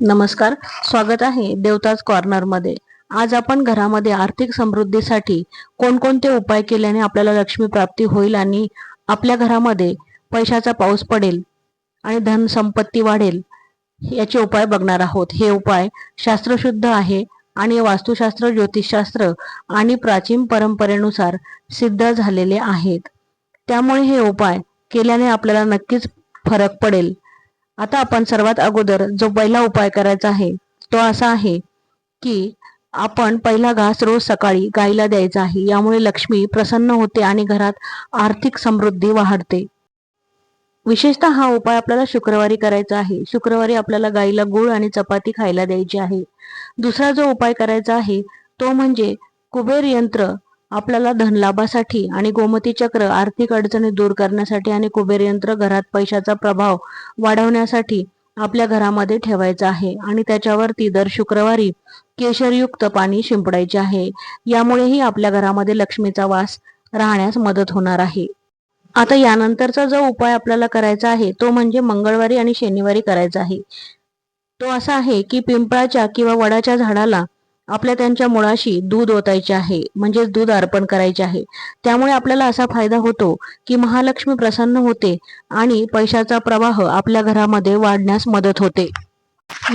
नमस्कार स्वागत आहे देवताज कॉर्नरमध्ये. आज आपण घरामध्ये आर्थिक समृद्धीसाठी कोणकोणते उपाय केल्याने आपल्याला लक्ष्मी प्राप्ती होईल आणि आपल्या घरामध्ये पैशाचा पाऊस पडेल आणि धन संपत्ती वाढेल याचे उपाय बघणार आहोत. हे उपाय शास्त्रशुद्ध आहे आणि वास्तुशास्त्र ज्योतिषशास्त्र आणि प्राचीन परंपरेनुसार सिद्ध झालेले आहेत. त्यामुळे हे उपाय केल्याने आपल्याला नक्कीच फरक पडेल. आता आपण सर्वात अगोदर जो पहिला उपाय करायचा आहे तो असा आहे की आपण पहिला घास रोज सकाळी गाईला द्यायचा आहे. यामुळे लक्ष्मी प्रसन्न होते आणि घरात आर्थिक समृद्धी वाढते. विशेषतः हा उपाय आपल्याला शुक्रवारी करायचा आहे. शुक्रवारी आपल्याला गाईला गुळ आणि चपाती खायला द्यायची आहे. दुसरा जो उपाय करायचा आहे तो म्हणजे कुबेर यंत्र आपल्याला धनलाभासाठी आणि गोमती चक्र आर्थिक अडचणी दूर करण्यासाठी आणि कुबेर यंत्र घरात पैशाचा प्रभाव वाढवण्यासाठी आपल्या घरामध्ये ठेवायचं आहे. आणि त्याच्यावरती दर शुक्रवारी केशरयुक्त पाणी शिंपडायचे आहे. यामुळेही आपल्या घरामध्ये लक्ष्मीचा वास राहण्यास मदत होणार आहे. आता यानंतरचा जो उपाय आपल्याला करायचा आहे तो म्हणजे मंगळवारी आणि शनिवारी करायचा आहे. तो असा आहे की पिंपळाच्या किंवा वडाच्या झाडाला आपल्या त्यांच्या मुळाशी दूध ओतायचे आहे म्हणजेच दूध अर्पण करायचे आहे. त्यामुळे आपल्याला असा फायदा होतो की महालक्ष्मी प्रसन्न होते आणि पैशाचा प्रवाह आपल्या घरामध्ये वाढण्यास मदत होते.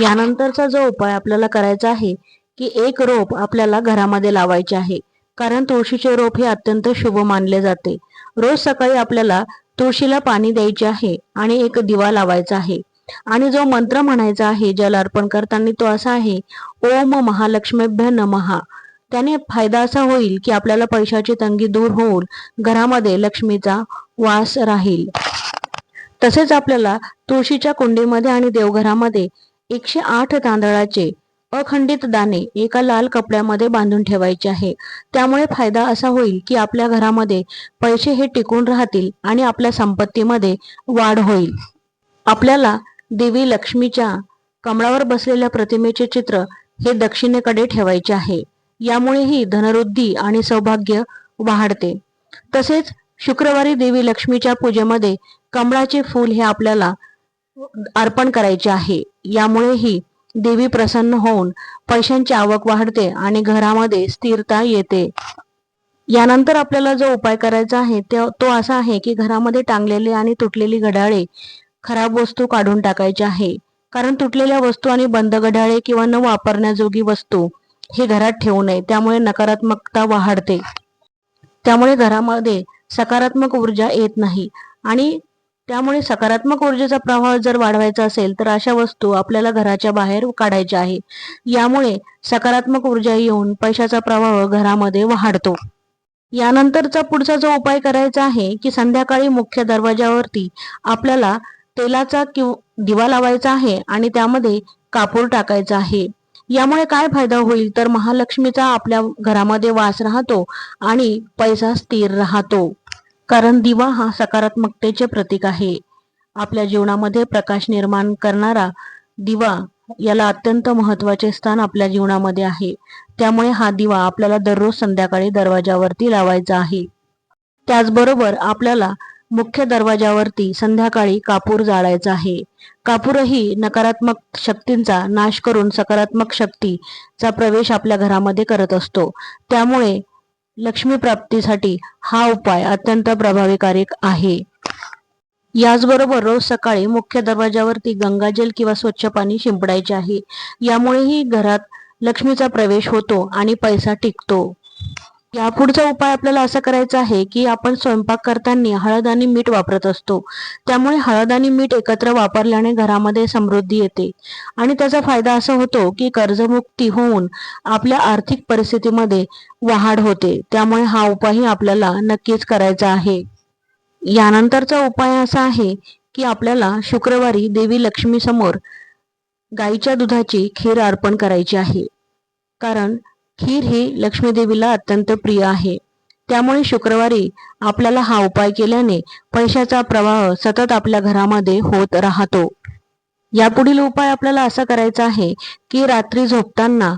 यानंतरचा जो उपाय आपल्याला करायचा आहे की एक रोप आपल्याला घरामध्ये लावायचे आहे. कारण तुळशीचे रोप हे अत्यंत शुभ मानले जाते. रोज सकाळी आपल्याला तुळशीला पाणी द्यायचे आहे आणि एक दिवा लावायचा आहे. आणि जो मंत्र म्हणायचा आहे जल अर्पण करताना तो असा आहे ओम महालक्ष्मीभ्य नमहा त्याने फायदा असा होईल की आपल्याला पैशाची तंगी दूर होऊन घरामध्ये लक्ष्मीचा वास राहील. तसेच आपल्याला तुळशीच्या कुंडीमध्ये आणि देवघरामध्ये एकशे आठ तांदळाचे अखंडित दाणे एका लाल कपड्यामध्ये बांधून ठेवायचे आहे. त्यामुळे फायदा असा होईल की आपल्या घरामध्ये पैसे हे टिकून राहतील आणि आपल्या संपत्तीमध्ये वाढ होईल. आपल्याला देवी लक्ष्मीच्या कमळावर बसलेल्या प्रतिमेचे चित्र हे दक्षिणेकडे ठेवायचे आहे. यामुळेही धनवृद्धी आणि सौभाग्य वाढते. तसेच शुक्रवारी देवी लक्ष्मीच्या पूजेमध्ये कमळाचे फूल हे आपल्याला अर्पण करायचे आहे. यामुळेही देवी प्रसन्न होऊन पैशांची आवक वाढते आणि घरामध्ये स्थिरता येते. यानंतर आपल्याला जो उपाय करायचा आहे तो असा आहे की घरामध्ये टांगलेले आणि तुटलेली घड्याळे खराब वस्तू काढून टाकायच्या आहे. कारण तुटलेल्या वस्तू आणि बंद घड्याळे किंवा न वापरण्याजोगी वस्तू हे घरात ठेवू नये त्यामुळे नकारात्मकता वाढते. त्यामुळे घरामध्ये सकारात्मक ऊर्जा येत नाही आणि त्यामुळे सकारात्मक ऊर्जेचा प्रवाह जर वाढवायचा असेल तर अशा वस्तू आपल्याला घराच्या बाहेर काढायच्या आहे. यामुळे सकारात्मक ऊर्जा येऊन पैशाचा प्रवाह घरामध्ये वाढतो. यानंतरचा पुढचा जो उपाय करायचा आहे की संध्याकाळी मुख्य दरवाजावरती आपल्याला तेलाचा दिवा लावायचा आहे आणि त्यामध्ये कापूर टाकायचा आहे. यामुळे काय फायदा होईल? तर महालक्ष्मीचा आपल्या घरामध्ये वास राहतो आणि पैसा स्थिर राहतो. कारण दिवा हा सकारात्मकतेचे प्रतीक आहे. आपल्या जीवनामध्ये प्रकाश निर्माण करणारा दिवा याला अत्यंत महत्त्वाचे स्थान आपल्या जीवनामध्ये आहे. त्यामुळे हा दिवा आपल्याला दररोज संध्याकाळी दरवाजावरती लावायचा आहे. त्याचबरोबर आपल्याला मुख्य दरवाजावरती संध्याकाळी कापूर जाळायचा आहे. कापूरही नकारात्मक शक्तींचा नाश करून सकारात्मक शक्तीचा प्रवेश आपल्या घरामध्ये करत असतो. त्यामुळे लक्ष्मी प्राप्तीसाठी हा उपाय अत्यंत प्रभावीकारक आहे. याचबरोबर रोज सकाळी मुख्य दरवाजावरती गंगाजल किंवा स्वच्छ पाणी शिंपडायचे आहे. यामुळेही घरात लक्ष्मीचा प्रवेश होतो आणि पैसा टिकतो. या पुढचा उपाय आपल्याला असा करायचा आहे की आपण स्वयंपाक करताना हळद आणि मीठ वापरत असतो. त्यामुळे हळद आणि मीठ एकत्र वापरल्याने घरामध्ये समृद्धी येते. आणि त्याचा फायदा असा होतो की कर्जमुक्ती होऊन आपल्या आर्थिक परिस्थितीमध्ये वाढ होते. त्यामुळे हा उपायही आपल्याला नक्कीच करायचा आहे. यानंतरचा उपाय असा आहे की आपल्याला शुक्रवारी देवी लक्ष्मी समोर गाईच्या दुधाची खीर अर्पण करायची आहे. कारण खीर ही लक्ष्मीदेवीला अत्यंत प्रिय आहे. त्यामुळे शुक्रवारी आपल्याला हा उपाय केल्याने पैशाचा प्रवाह सतत आपल्या घरामध्ये होत राहतो. यापुढील उपाय आपल्याला असा करायचा आहे की रात्री झोपताना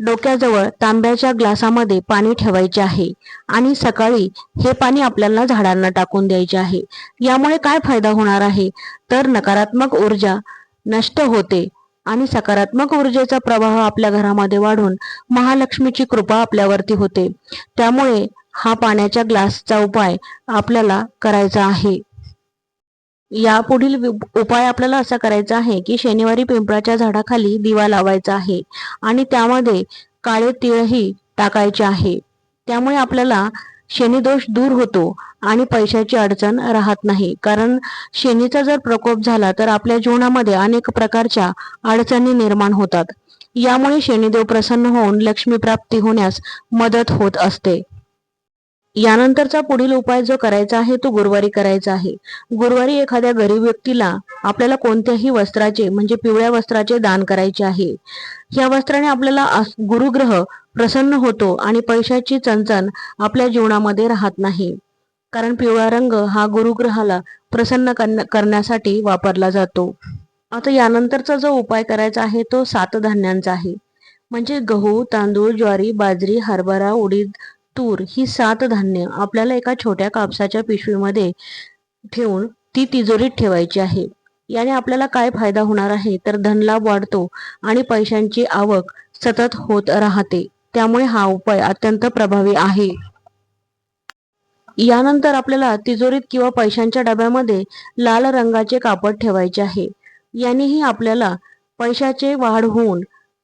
डोक्याजवळ तांब्याच्या ग्लासामध्ये पाणी ठेवायचे आहे आणि सकाळी हे पाणी आपल्याला झाडांना टाकून द्यायचे आहे. यामुळे काय फायदा होणार आहे? तर नकारात्मक ऊर्जा नष्ट होते. आणि सकारात्मक ऊर्जेचा प्रवाह आपल्या घरामध्ये वाढून महालक्ष्मीची कृपा आपल्यावरती होते. त्यामुळे हा पाण्याच्या ग्लासचा उपाय आपल्याला करायचा आहे. या पुढील उपाय आपल्याला असा करायचा आहे की शनिवारी पिंपळाच्या झाडाखाली दिवा लावायचा आहे आणि त्यामध्ये काळे तिळही टाकायचे आहे. त्यामुळे आपल्याला शनिदोष दूर होतो आणि पैशाची अडचण राहत नाही. कारण शनीचा जर प्रकोप झाला तर आपल्या जीवनामध्ये अनेक प्रकारच्या अडचणी निर्माण होतात. यामुळे शनिदेव प्रसन्न होऊन लक्ष्मी प्राप्ती होण्यास मदत होत असते. यानंतरचा पुढील उपाय जो करायचा आहे तो गुरुवारी करायचा आहे. गुरुवारी एखाद्या गरीब व्यक्तीला आपल्याला कोणत्याही वस्त्राचे म्हणजे पिवळ्या वस्त्राचे दान करायचे आहे. या वस्त्राने आपल्याला गुरुग्रह प्रसन्न होतो आणि पैशाची चणचण आपल्या जीवनामध्ये राहत नाही. कारण पिवळा रंग हा गुरुग्रहाला प्रसन्न करण्या- करण्यासाठी वापरला जातो. आता यानंतरचा जो उपाय करायचा आहे तो सात धान्यांचा आहे. म्हणजे गहू तांदूळ ज्वारी बाजरी हरभरा उडीद तूर ही सात धान्य आपल्याला एका छोट्या कापसाच्या पिशवीमध्ये ठेवून ती तिजोरीत ठेवायची आहे. याने आपल्याला काय फायदा होणार आहे? तर धनलाभ वाढतो आणि पैशांची आवक सतत होत राहते. त्यामुळे हा उपाय अत्यंत प्रभावी आहे. यानंतर आपल्याला तिजोरीत किंवा पैशांच्या डब्यामध्ये लाल रंगाचे कापड ठेवायचे आहे. यानेही आपल्याला पैशाचे वाढ होऊन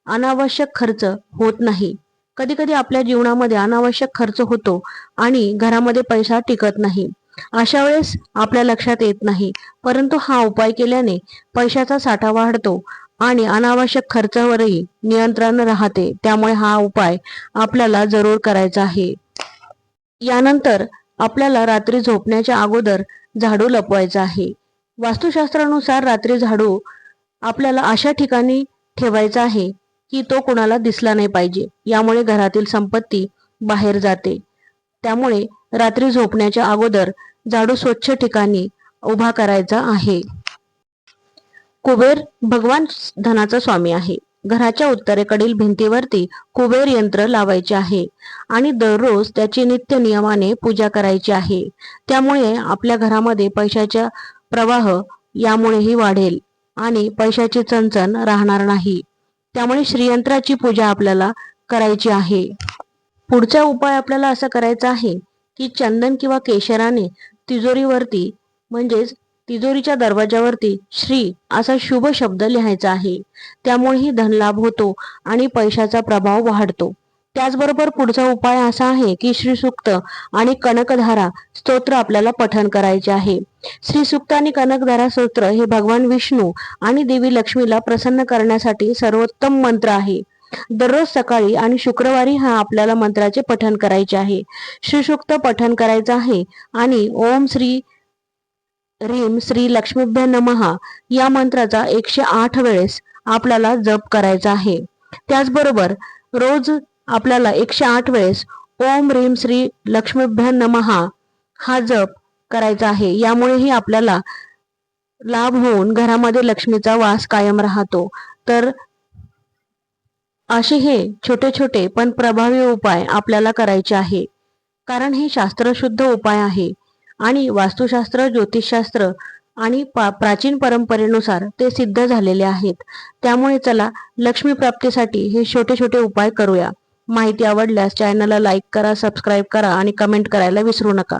अनावश्यक खर्च होत नाही. कधी कधी आपल्या जीवनामध्ये अनावश्यक खर्च होतो आणि घरामध्ये पैसा टिकत नाही. अशा वेळेस आपल्या लक्षात येत नाही परंतु हा उपाय केल्याने पैशाचा साठा वाढतो आणि अनावश्यक खर्चावरही नियंत्रण राहते. त्यामुळे हा उपाय आपल्याला जरूर करायचा आहे. यानंतर आपल्याला रात्री झोपण्याच्या अगोदर झाडू लपवायचा आहे. वास्तुशास्त्रानुसार रात्री झाडू आपल्याला अशा ठिकाणी ठेवायचा आहे की तो कोणाला दिसला नाही पाहिजे. यामुळे घरातील संपत्ती बाहेर जाते. त्यामुळे रात्री झोपण्याच्या अगोदर झाडू स्वच्छ ठिकाणी उभा करायचा आहे. कुबेर भगवान धनाचा स्वामी आहे. घराच्या उत्तरेकडील भिंतीवरती कुबेर यंत्र लावायचे आहे आणि दररोज त्याची नित्य नियमाने पूजा करायची आहे. त्यामुळे आपल्या घरामध्ये पैशाचा प्रवाह यामुळेही वाढेल आणि पैशाची चणचण राहणार नाही. त्यामुळे श्रीयंत्राची पूजा आपल्याला करायची आहे. पुढचा उपाय आपल्याला असा करायचा आहे की चंदन किंवा केशराने तिजोरीवरती म्हणजेच तिजोरीच्या दरवाजावरती श्री असा शुभ शब्द लिहायचा आहे. त्यामुळेही धनलाभ होतो आणि पैशाचा प्रभाव वाढतो. त्याचबरोबर पुढचा उपाय असा आहे की श्री सुक्त आणि कनकधारा स्तोत्र आपल्याला पठण करायचे आहे. श्री सुक्त आणि कनकधारा स्तोत्र हे भगवान विष्णू आणि देवी लक्ष्मीला प्रसन्न करण्यासाठी सर्वोत्तम मंत्र आहे. दररोज सकाळी आणि शुक्रवारी हा आपल्याला मंत्राचे पठण करायचे आहे. श्री सुक्त पठण करायचं आहे आणि ओम श्री रीम श्री लक्ष्मीभ्य नमहा या मंत्राचा एकशे आठ वेळेस आपल्याला जप करायचा आहे. त्याचबरोबर रोज आपल्याला एकशे आठ वेळेस ओम रीम श्री लक्ष्मीभ्य नमहा हा जप करायचा आहे. यामुळेही आपल्याला लाभ होऊन घरामध्ये लक्ष्मीचा वास कायम राहतो. तर असे हे छोटे छोटे पण प्रभावी उपाय आपल्याला करायचे आहे. कारण हे शास्त्रशुद्ध उपाय आहे. आणि वास्तुशास्त्र ज्योतिषशास्त्र आणि पा- प्राचीन परंपरेनुसार ते सिद्ध झालेले आहेत. त्यामुळे चला लक्ष्मी प्राप्तीसाठी हे छोटे छोटे उपाय करूया. माहिती आवडल्यास चॅनलला लाईक करा सबस्क्राईब करा आणि कमेंट करायला विसरू नका.